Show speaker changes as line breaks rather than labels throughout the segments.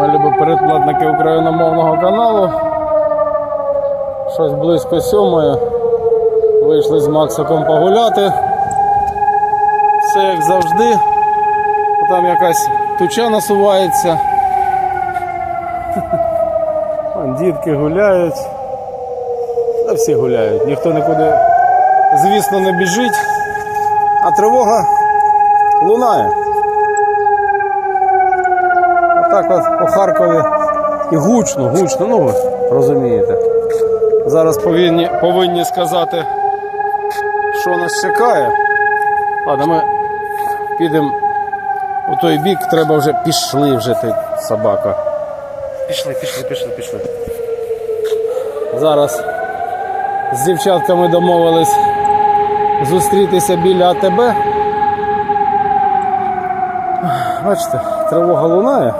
Мої любі передплатники україномовного каналу. Щось близько сьомої. Вийшли з Максиком погуляти. Все як завжди. Там якась туча насувається. Дітки гуляють. Та всі гуляють. Ніхто нікуди, звісно, не біжить. А тривога лунає. Отак от по Харкові і гучно, гучно, ну ви розумієте. Зараз повинні, повинні сказати, що нас чекає. Ладно, ми підемо у той бік, треба вже пішли вже ти собака. Пішли, пішли, пішли, пішли. Зараз з дівчатками домовились зустрітися біля АТБ. Бачите, тривога лунає,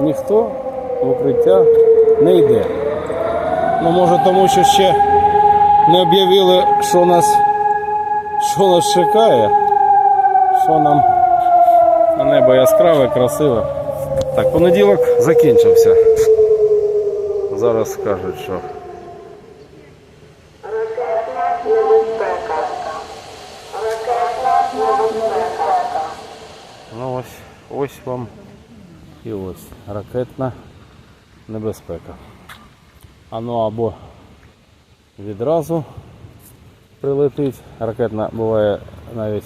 ніхто в укриття не йде. Ну, може, тому що ще не об'явили, що нас, що нас чекає, що нам на небо яскраве, красиве. Так, понеділок закінчився. Зараз скажуть, що. Ну ось, ось вам і ось ракетна небезпека. Ано або відразу прилетить. Ракетна буває навіть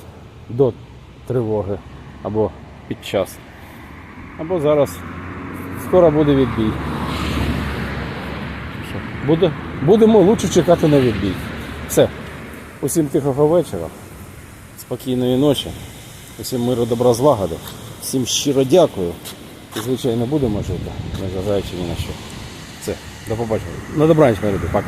до тривоги або під час. Або зараз скоро буде відбій. Буде, будемо лучше чекати на відбій. Все. Усім тихого вечора. Спокійної ночі. Усім миру, добра, злагоди. Всім щиро дякую. Звичайно, будемо жити, незважаючи ні на що. Все, до побачення. На добраніч, мої люди, пока.